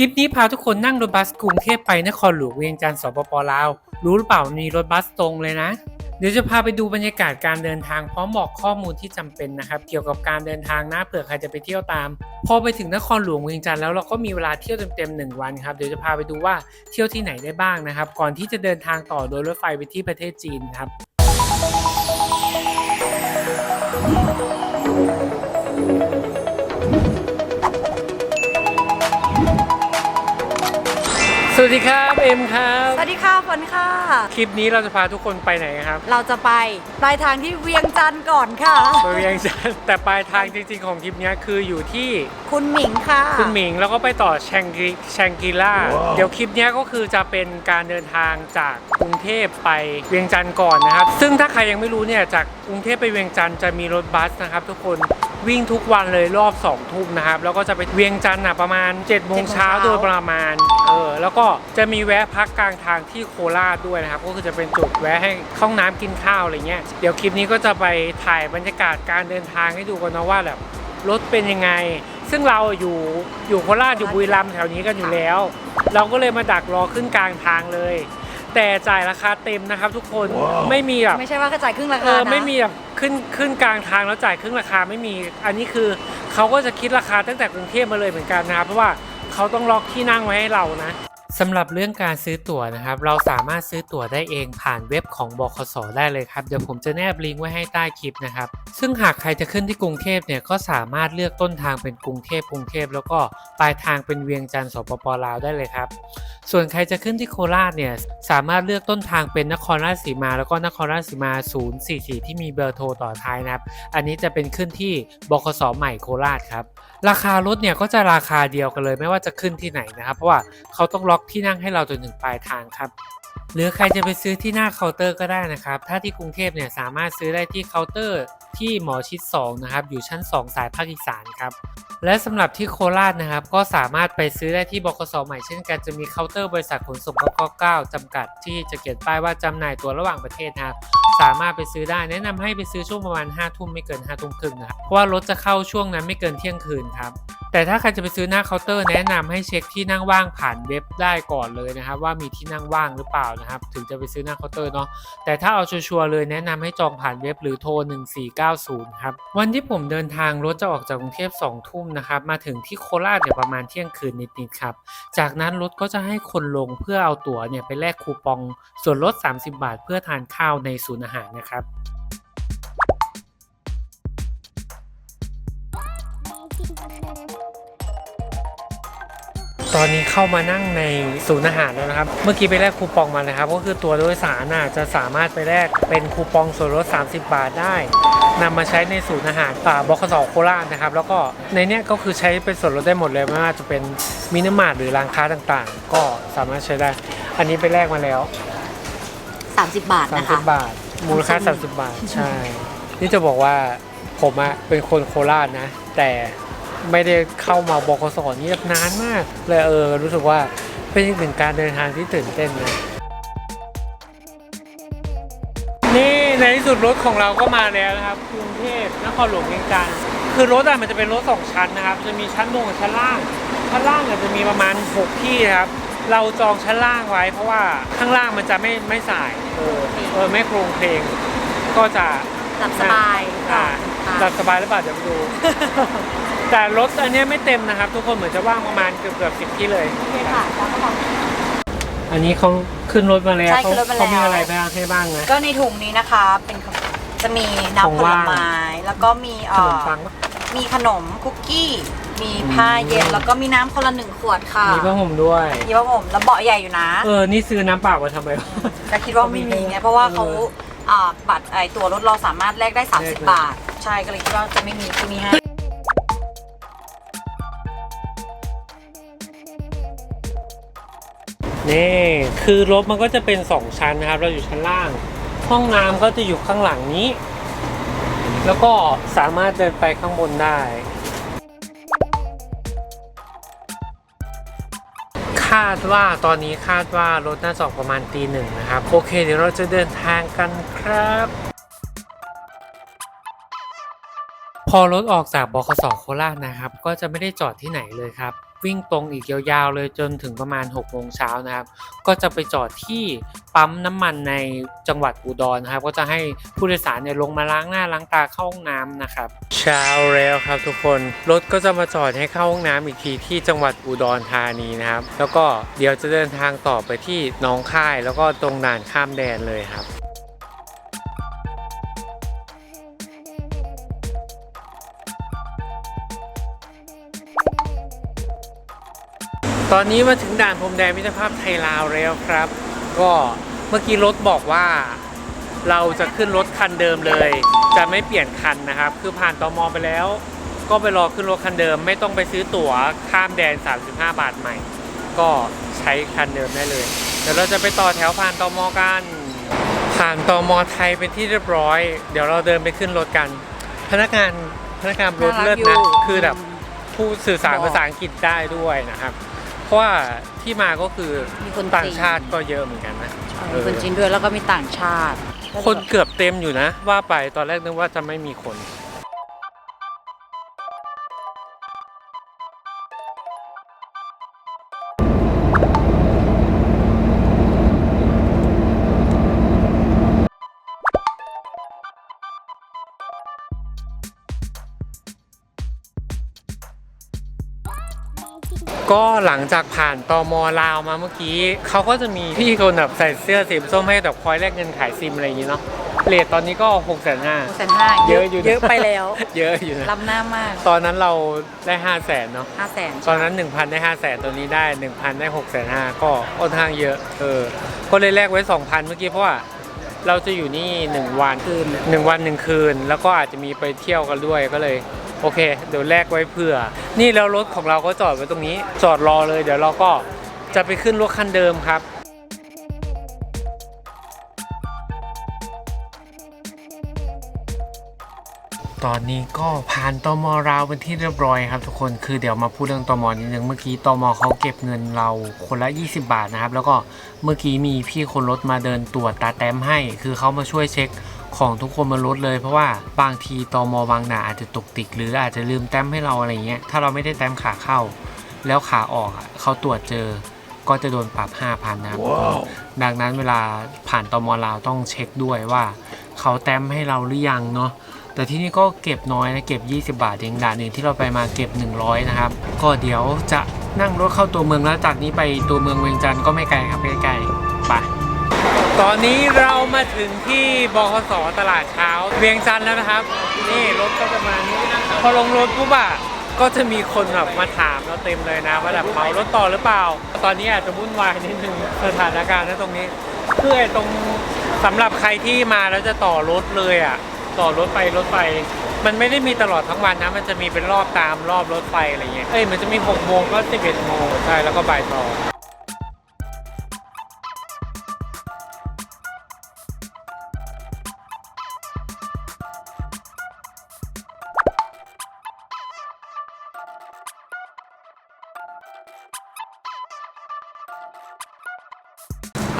ลิปนี้พาทุกคนนั่งรถบัสกรุงเทพไปนครหลวงเวียงจันทร์สปปลาว รู้หรือเปล่ามีรถบัสตรงเลยนะ เดี๋ยวจะพาไปดูบรรยากาศการเดินทางพร้อมบอกข้อมูลที่จำเป็นนะครับ เกี่ยวกับการเดินทางนะเผื่อใครจะไปเที่ยวตาม พอไปถึงนครหลวงเวียงจันทร์แล้วเราก็มีเวลาเที่ยวเต็มๆหนึ่งวันครับเดี๋ยวจะพาไปดูว่าเที่ยวที่ไหนได้บ้างนะครับ ก่อนที่จะเดินทางต่อโดยรถไฟไปที่ประเทศจีนครับ วัสดีครับเอ็มครับ สวัสดีค่ะฝนค่ะ คลิปนี้เราจะพาทุกคนไปไหนครับ เราจะไปปลายทางที่เวียงจันทร์ก่อนค่ะไปเวียงจันทร์แต่ปลายทางจริง ๆ ของทริปเนี้ยคืออยู่ที่คุณหมิงค่ะ คุณหมิงแล้วก็ไปต่อแชงกิแชงกิล่า เดี๋ยวคลิปเนี้ยก็คือจะเป็นการเดินทางจากกรุงเทพไปเวียงจันทร์ก่อนนะครับ ซึ่งถ้าใครยังไม่รู้เนี่ยจากกรุงเทพไปเวียงจันทร์จะมีรถบัสนะครับ ทุกคน วิ่งทุกวันเลยรอบ2องทุ่มนะครับ แล้วก็จะไปเวียงจันทร์อะประมาณ7จ็ดโมงเช้าโดยประมาณเออแล้วก็จะมีแวะพักกลางทางที่โคราชด้วยนะครับ ก็คือจะเป็นจุดแวะให้เข้าห้องน้ำกินข้าวอะไรเงี้ยเดี๋ยวคลิปนี้ก็จะไปถ่ายบรรยากาศการเดินทางให้ดูกันนะว่าแบบรถเป็นยังไง ซึ่งเราอยู่อยู่โคราชอยู่บุรีรัมย์แถวนี้กันอยู่แล้ว เราก็เลยมาดักรอขึ้นกลางทางเลย แต่จ่ายราคาเต็มนะครับ ทุกคนไม่มีแบบไม่ใช่ว่ากระจายครึ่งราเอคาอนะไม่มีแบบขึ้นขึ้นกลางทางแล้วจ่ายครึ่งราคาไม่มี อันนี้คือเขาก็จะคิดราคาตั้งแต่กรุงเทพมาเลยเหมือนกันนะครับเพราะว่าเขาต้องล็อกที่นั่งไว้ให้เรานะ สำหรับเรื่องการซื้อตั๋วนะครับ เราสามารถซื้อตั๋วได้เองผ่านเว็บของบคสได้เลยครับ เดี๋ยวผมจะแนบลิงก์ไว้ให้ใต้คลิปนะครับ ซึ่งหากใครจะขึ้นที่กรุงเทพเนี่ยก็สามารถเลือกต้นทางเป็นกรุงเทพกรุงเทพแล้วก็ปลายทางเป็นเวียงจันทร์สปปลาวได้เลยครับ ส่วนใครจะขึ้นที่โคราชเนี่ยสามารถเลือกต้นทางเป็นนครราชสีมา แล้วก็นครราชสีมา 044 ที่มีเบอร์โทรต่อท้ายนะครับ อันนี้จะเป็นขึ้นที่บคสใหม่โคราชครับ ราคารถเนี่ยก็จะราคาเดียวกันเลยไม่ว่าจะขึ้นที่ไหนนะครับ เพราะว่าเขาต้องล็อกที่นั่งให้เราจนถึงปลายทางครับหรือใครจะไปซื้อที่หน้าเคาน์เตอร์ก็ได้นะครับ ถ้าที่กรุงเทพเนี่ยสามารถซื้อได้ที่เคาน์เตอร์ที่หมอชิด2นะครับ อยู่ชั้น 2 สายภาคอีสานครับ และสำหรับที่โคราชนะครับ ก็สามารถไปซื้อได้ที่บกสใหม่เช่นกันจะมีเคาน์เตอร์บริษัทขนส่งก99จำกัดที่จะเขียนป้ายว่าจำหน่ายตัวระหว่างประเทศนะครับ สามารถไปซื้อได้ แนะนำให้ไปซื้อช่วงประมาณ5ทุ่มไม่เกิน5ทุ่มครึ่งนะครับเพราะว่ารถจะเข้าช่วงนั้นไม่เกินเที่ยงคืนครับ แต่ถ้าใครจะไปซื้อหน้าเคาน์เตอร์แนะนำให้เช็คที่นั่งว่างผ่านเว็บได้ก่อนเลยนะครับ ว่ามีที่นั่งว่างหรือเปล่านะครับ ถึงจะไปซื้อหน้าเคาน์เตอร์เนาะแต่ถ้าเอาชัวร์เลยแนะนำให้จองผ่านเว็บหรือโทร 1490 ครับ วันที่ผมเดินทางรถจะออกจากกรุงเทพ2ทุ่มนะครับ มาถึงที่โคราชเนี่ยประมาณเที่ยงคืนนิดๆครับ จากนั้นรถก็จะให้คนลงเพื่อเอาตั๋วเนี่ยไปแลกคูปองส่วนลด 30 บาท เพื่อทานข้าวในศูนย์อาหารนะครับ ตอนนี้เข้ามานั่งในศูนย์อาหารแล้วนะครับ เมื่อกี้ไปแลกคูปองมานะครับ ก็คือตัวโดยสารน่ะจะสามารถไปแลกเป็นคูปองส่วนลด 30 บาทได้นำมาใช้ในศูนย์อาหารป่าบคสโคราชนะครับ แล้วก็ในเนี้ยก็คือใช้เป็นส่วนลดได้หมดเลยไม่ว่าจะเป็นมินิมาร์ทหรือร้านค้าต่างๆ ก็สามารถใช้ได้ อันนี้ไปแลกมาแล้ว 30 บาทนะคะ30บาท มูลค่า 30 บาท ใช่ นี่จะบอกว่าผมอะเป็นคนโคราชนะ แต่ ไม่ได้เข้ามาบกสนี่นานมากเลยเออรู้สึกว่าเป็นอีกหนึ่งการเดินทางที่ตื่นเต้นนะนี่ในที่สุดรถของเราก็มาแล้วนะครับกรุงเทพนครหลวงเวียงจันทร์คือรถอะมันจะเป็นรถสองชั้นนะครับ จะมีชั้นบนกับชั้นล่างชั้นล่างเนี่ยจะมีประมาณ 6 ที่นะครับเราจองชั้นล่างไว้ เพราะว่าข้างล่างมันจะไม่ไม่สายเออเออไม่โครงเพลงก็จะหลับสบายอ่าค่ะ หลับสบายหรือเปล่าเดี๋ยวไปดู แต่รถอันเนี้ยไม่เต็มนะครับ ทุกคนเหมือนจะว่างประมาณเกือบเกือบสิบที่เลย โอเคค่ะแล้วก็บอก อันนี้เขาขึ้นรถมาแล้วใช่เขาขึ้นรถมาแล้ว เขามีอะไรบ้างให้บ้างนะ ก็ในถุงนี้นะคะเป็นขนมจะมีของน้ำผลว่าง ไม้ แล้วก็มีขเอ่นมอปังปะมีขนมคุกกี้ มีผ้าเย็นแล้วก็มีน้ำคนละหนึ่งขวดค่ะมีผ้าห่มด้วย มีผ้าห่มแล้วเบาะใหญ่อยู่นะ เออ นี่ซื้อน้ำเปล่ามาทำไมวะ แต่คิดว่าไม่มีไงเพราะว่าเขาอ่าบัตรไอตัวรถเราสามารถแลกได้แลกเลย30 บาท ใช่ก็เลยคิดว่าจะไม่มีที่มีให้นี่คือรถมันก็จะเป็นสองชั้นนะครับ เราอยู่ชั้นล่าง ห้องน้ำก็จะอยู่ข้างหลังนี้ แล้วก็สามารถเดินไปข้างบนได้ คาดว่าตอนนี้คาดว่ารถน่าจะออกประมาณตีหนึ่งนะครับ โอเค เดี๋ยวเราจะเดินทางกันครับ พอรถออกจากบคสโคราชนะครับ ก็จะไม่ได้จอดที่ไหนเลยครับ วิ่งตรงอีกยาวๆเลยจนถึงประมาณ6โมงเช้านะครับ ก็จะไปจอดที่ปั๊มน้ำมันในจังหวัดอุดรนะครับ ก็จะให้ผู้โดยสารเนี่ยลงมาล้างหน้าล้างตาเข้าห้องน้ำนะครับ เช้าแล้วครับทุกคนรถก็จะมาจอดให้เข้าห้องน้ำอีกทีที่จังหวัดอุดรธานีนะครับ แล้วก็เดี๋ยวจะเดินทางต่อไปที่หน้องค่าย แล้วก็ตรงด่านข้ามแดนเลยครับ ตอนนี้มาถึงด่านพรมแดนมิตรภาพไทยลาวแล้วครับ ก็เมื่อกี้รถบอกว่าเราจะขึ้นรถคันเดิมเลย จะไม่เปลี่ยนคันนะครับ คือผ่านตมไปแล้ว ก็ไปรอขึ้นรถคันเดิม ไม่ต้องไปซื้อตั๋วข้ามแดน 35 บาทใหม่ ก็ใช้คันเดิมได้เลย เดี๋ยวเราจะไปต่อแถวผ่านตมกัน ผ่านตมไทยเป็นที่เรียบร้อย เดี๋ยวเราเดินไปขึ้นรถกัน พนักงานพนักงานรถเลิศนะคือแบบผู้สื่อสารภาษาอังกฤษได้ด้วยนะครับเพ ราะว่าที่มาก็คือมีคนต่างจีนชาติก็เยอะเหมือนกันนะมีคนจีนด้วยแล้วก็มีต่างชาติคนเกือบเต็มอยู่นะ ว่าไปตอนแรกนึกว่าจะไม่มีคน ก็หลังจากผ่านตมลาวมาเมื่อกี้ เขาก็จะมีพี่คนแบบใส่เสื้อสีส้มให้แบบคอยแลกเงินขายซิมอะไรอย่างงี้เนาะเรทตอนนี้ก็6กแสนห้าแสนห้าเยอะอยู่นะเยอะไปแล้ว เยอะอยู่นะล้ำหน้ามาก ตอนนั้นเราได้5 0 0แสนเนาะห้าแสนตอนนั้น1,000ได้5 0 0แสนตัวนี้ได้1,000ได้6 5 0 0 0ก็ค่อนข้างเยอะเออก็เลยแลกไว้2,000เมื่อกี้เพราะว่าเราจะอยู่นี่1วันคืน1วัน1คืน แล้วก็อาจจะมีไปเที่ยวกันด้วยก็เลย โอเค เดี๋ยวแลกไว้เผื่อ นี่แล้วรถของเราก็จอดไว้ตรงนี้ จอดรอเลย เดี๋ยวเราก็จะไปขึ้นรถคันเดิมครับตอนนี้ก็ผ่านตมราวเป็นที่เรียบร้อยครับ ทุกคนคือเดี๋ยวมาพูดเรื่องตมนิดนึงเมื่อกี้ตมเขาเก็บเงินเราคนละ 20 บาทนะครับ แล้วก็เมื่อกี้มีพี่คนรถมาเดินตรวจตาแต้มให้ คือเขามาช่วยเช็ค ของทุกคนบนรถเลย เพราะว่าบางทีตมบางนาอาจจะตกติก หรืออาจจะลืมแต้มให้เราอะไรเงี้ยถ้าเราไม่ได้แต้มขาเข้า แล้วขาออกอะเขาตรวจเจอก็จะโดนปรับ 5,000นะครับทุกคนดังนั้นเวลาผ่านตมลาวต้องเช็คด้วยว่าเขาแต้มให้เราหรือยังเนาะแต่ที่นี่ก็เก็บน้อยนะเก็บ 20 บาทเองด่านหนึ่งที่เราไปมาเก็บ 100 นะครับ ก็เดี๋ยวจะนั่งรถเข้าตัวเมืองแล้วจากนี้ไปตัวเมืองเวียงจันทร์ก็ไม่ไกลครับใกล้ๆไป ตอนนี้เรามาถึงที่บคสตลาดเช้าเวียงจันทร์แล้วนะครับ นี่รถก็จะมานี่พอลงรถปุ๊บอะก็จะมีคนแบบมาถามเราเต็มเลยนะว่าแบบเหมารถต่อหรือเปล่า ตอนนี้อาจจะวุ่นวายนิดนึงสถานการณ์นะตรงนี้คือไอ้ตรงสำหรับใครที่มาแล้วจะต่อรถเลยอะ ต่อรถไปรถไฟมันไม่ได้มีตลอดทั้งวันนะ มันจะมีเป็นรอบตามรอบรถไฟอะไรเงี้ยเอ้ยมันจะมี6โมงก็11โมงใช่แล้วก็บ่ายสอง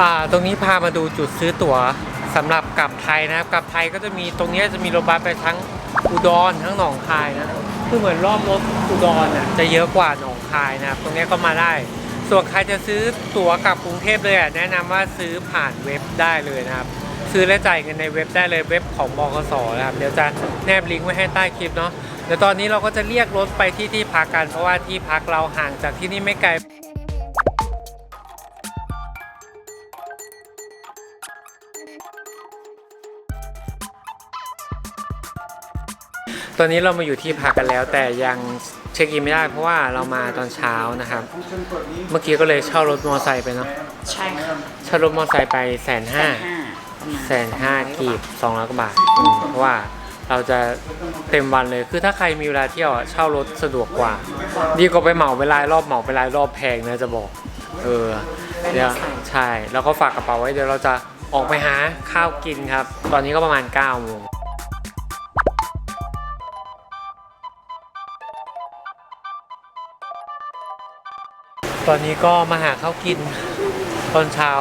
อ่าตรงนี้พามาดูจุดซื้อตั๋วสำหรับกลับไทยนะครับ กลับไทยก็จะมีตรงนี้จะมีรถบัสไปทั้งอุดรทั้งหนองคายนะคือเหมือนรอบรถอุดรน่ะจะเยอะกว่าหนองคายนะครับ ตรงนี้ก็มาได้ ส่วนใครจะซื้อตั๋วกลับกรุงเทพเลยอะแนะนำว่าซื้อผ่านเว็บได้เลยนะครับ ซื้อและจ่ายเงินในเว็บได้เลยเว็บของบกสนะครับเดี๋ยวจะแนบลิงก์ไว้ให้ใต้คลิปเนาะเดี๋ยวตอนนี้เราก็จะเรียกรถไปที่ที่พักกันเพราะว่าที่พักเราห่างจากที่นี่ไม่ไกล ตอนนี้เรามาอยู่ที่พักกันแล้ว แต่ยังเช็คอินไม่ได้เพราะว่าเรามาตอนเช้านะครับ เมื่อกี้ก็เลยเช่ารถมอเตอร์ไซค์ไปเนาะใช่ค่ะเช่ารถมอเตอร์ไซค์ไปแสนห้าห้าประมาณแสนห้ากีบสองร้อยกว่าบาทอืมเพราะว่าเราจะเต็มวันเลยคือถ้าใครมีเวลาเที่ยวอะเช่ารถสะดวกกว่า ดีกว่าไปเหมาเวลารอบเหมาเวลารอบแพงนะจะบอก เออเดี๋ยวใช่ แล้วก็ฝากกระเป๋าไว้เดี๋ยวเราจะออกไปหาข้าวกินครับ ตอนนี้ก็ประมาณ9โมง ตอนนี้ก็มาหาข้าวกินตอนเช้า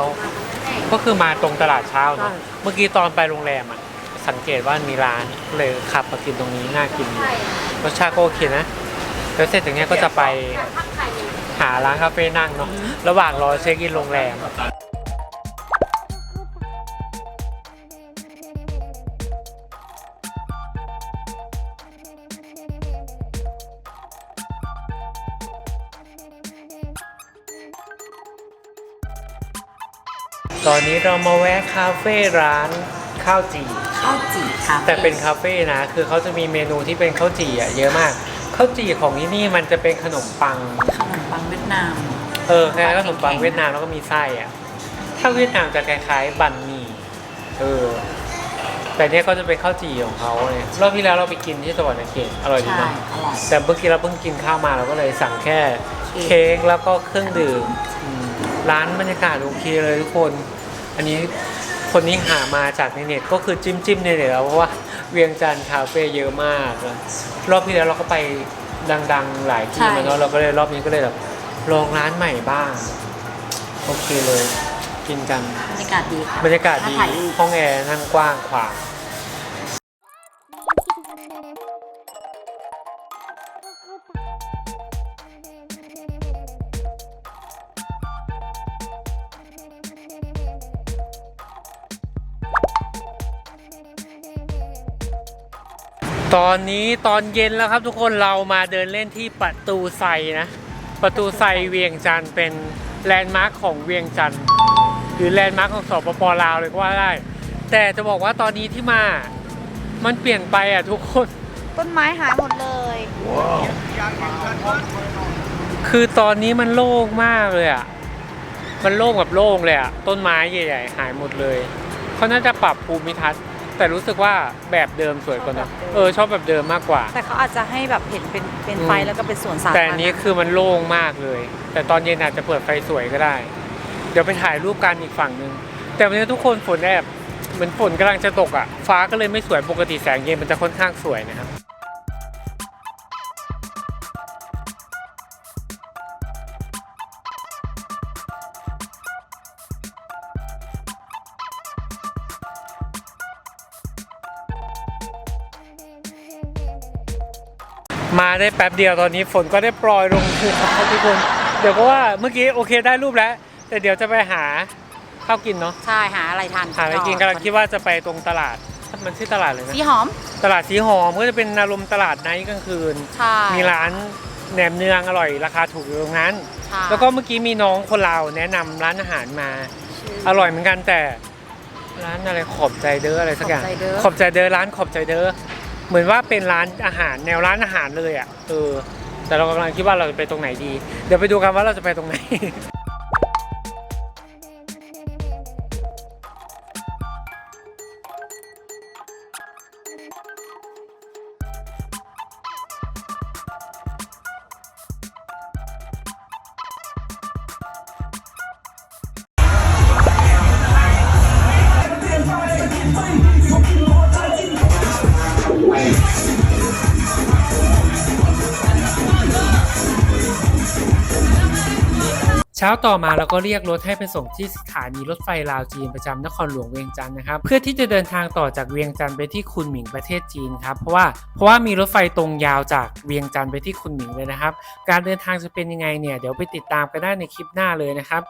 ก็คือมาตรงตลาดเช้าเนาะเมื่อกี้ตอนไปโรงแรมอะ สังเกตว่ามีร้านเลยขับมากินตรงนี้น่ากินอยู่รสชาติก็โอเคนะแล้วเสร็จจากเนี้ยก็จะไปหาร้านคาเฟ่นั่งเนาะระหว่างรอเช็คอินโรงแรม ตอนนี้เรามาแวะคาเฟ่ร้านข้าวจี่ข้าวจี่ค่ะแต่เป็นคาเฟ่นะคือเขาจะมีเมนูที่เป็นข้าวจี่อะเยอะมากข้าวจี่ของที่นี่มันจะเป็นขนมปัง ขนมปังเวียดนาม เออคล้ายๆขนมปังเวียดนามแล้วก็มีไส้อะถ้าเวียดนามจะคล้ายๆบันหมี่เออแต่เนี้ยก็จะเป็นข้าวจี่ของเขาเนี่ยรอบที่แล้วเราไปกินที่สวรรค์เขตอร่อยดีใช่เนาะอร่อย แต่เมื่อกี้เราเพิ่งกินข้าวมาเราก็เลยสั่งแค่เค้กแล้วก็เครื่องดื่มอืมร้านบรรยากาศโอเคเลยทุกคน อันนี้คนนี้หามาจากในเน็ตก็คือจิ้มจิ้มๆในเน็ตแล้วเพราะว่าเวียงจันทร์คาเฟ่เยอะมากนะรอบที่แล้วเราก็ไปดังๆหลายที่มาเนาะเราก็เลยรอบนี้ก็เลยแบบลองร้านใหม่บ้าง โอเคเลย กินกันบรรยากาศดีค่ะบรรยากาศดีถ่ายรูปห้องแอร์นั่งกว้างขวาง ตอนนี้ตอนเย็นแล้วครับทุกคนเรามาเดินเล่นที่ประตูไซนะ ประตูไซเวียงจันทร์เป็นแลนด์มาร์คของเวียงจันทร์หรือแลนด์มาร์คของสปปลาวเลยก็ว่าได้ แต่จะบอกว่าตอนนี้ที่มา มันเปลี่ยนไปอะทุกคน ต้นไม้หายหมดเลย คือตอนนี้มันโล่งมากเลยอะ มันโล่งแบบโล่งเลยอะ ต้นไม้ใหญ่ๆหายหมดเลย เขาน่าจะปรับภูมิทัศน์ แต่รู้สึกว่าแบบเดิมสวยกว่านะเออชอบแบบเดิมมากกว่า แต่เขาอาจจะให้แบบเห็นเป็นเป็นไฟอืมแล้วก็เป็นสวนสาธารณะแต่อันนี้คือมันโล่งมากเลย แต่ตอนเย็นอาจจะเปิดไฟสวยก็ได้ เดี๋ยวไปถ่ายรูปกันอีกฝั่งหนึ่งแต่วันนี้ทุกคนฝนแอบเหมือนฝนกำลังจะตกอะ ฟ้าก็เลยไม่สวยปกติแสงเย็นมันจะค่อนข้างสวยนะครับ ได้แป๊บเดียวตอนนี้ฝนก็ได้โปรยลงคือครับทุกคนเดี๋ยวก็ว่าเมื่อกี้โอเคได้รูปแล้ว แต่เดี๋ยวจะไปหาข้าวกินเนาะใช่หาอะไรทานหาอะไรกินกำลังคิดว่าจะไปตรงตลาดมันชื่อตลาดเลยนะสีหอม ตลาดสีหอมก็จะเป็นอารมณ์ตลาดไนท์กลางคืนใช่มีร้านแหนมเนืองอร่อยราคาถูกอยู่ตรงนั้นใช่แล้วก็เมื่อกี้มีน้องคนลาวแนะนำร้านอาหารมาชื่อร่อยเหมือนกันแต่ร้านอะไรขอบใจเด้ออะไรสักอย่าง ขอบใจเด้อขอบใจเด้อร้านขอบใจเด้อ เหมือนว่าเป็นร้านอาหารแนวร้านอาหารเลยอะเออแต่เรากำลังคิดว่าเราจะไปตรงไหนดี เดี๋ยวไปดูกันว่าเราจะไปตรงไหน เช้าต่อมาเราก็เรียกรถให้ไปส่งที่สถานีรถไฟลาวจีนประจำนครหลวงเวียงจันทร์นะครับ เพื่อที่จะเดินทางต่อจากเวียงจันทร์ไปที่คุนหมิงประเทศจีนครับเพราะว่าเพราะว่ามีรถไฟตรงยาวจากเวียงจันทร์ไปที่คุนหมิงเลยนะครับ การเดินทางจะเป็นยังไงเนี่ยเดี๋ยวไปติดตามกันได้ในคลิปหน้าเลยนะครับ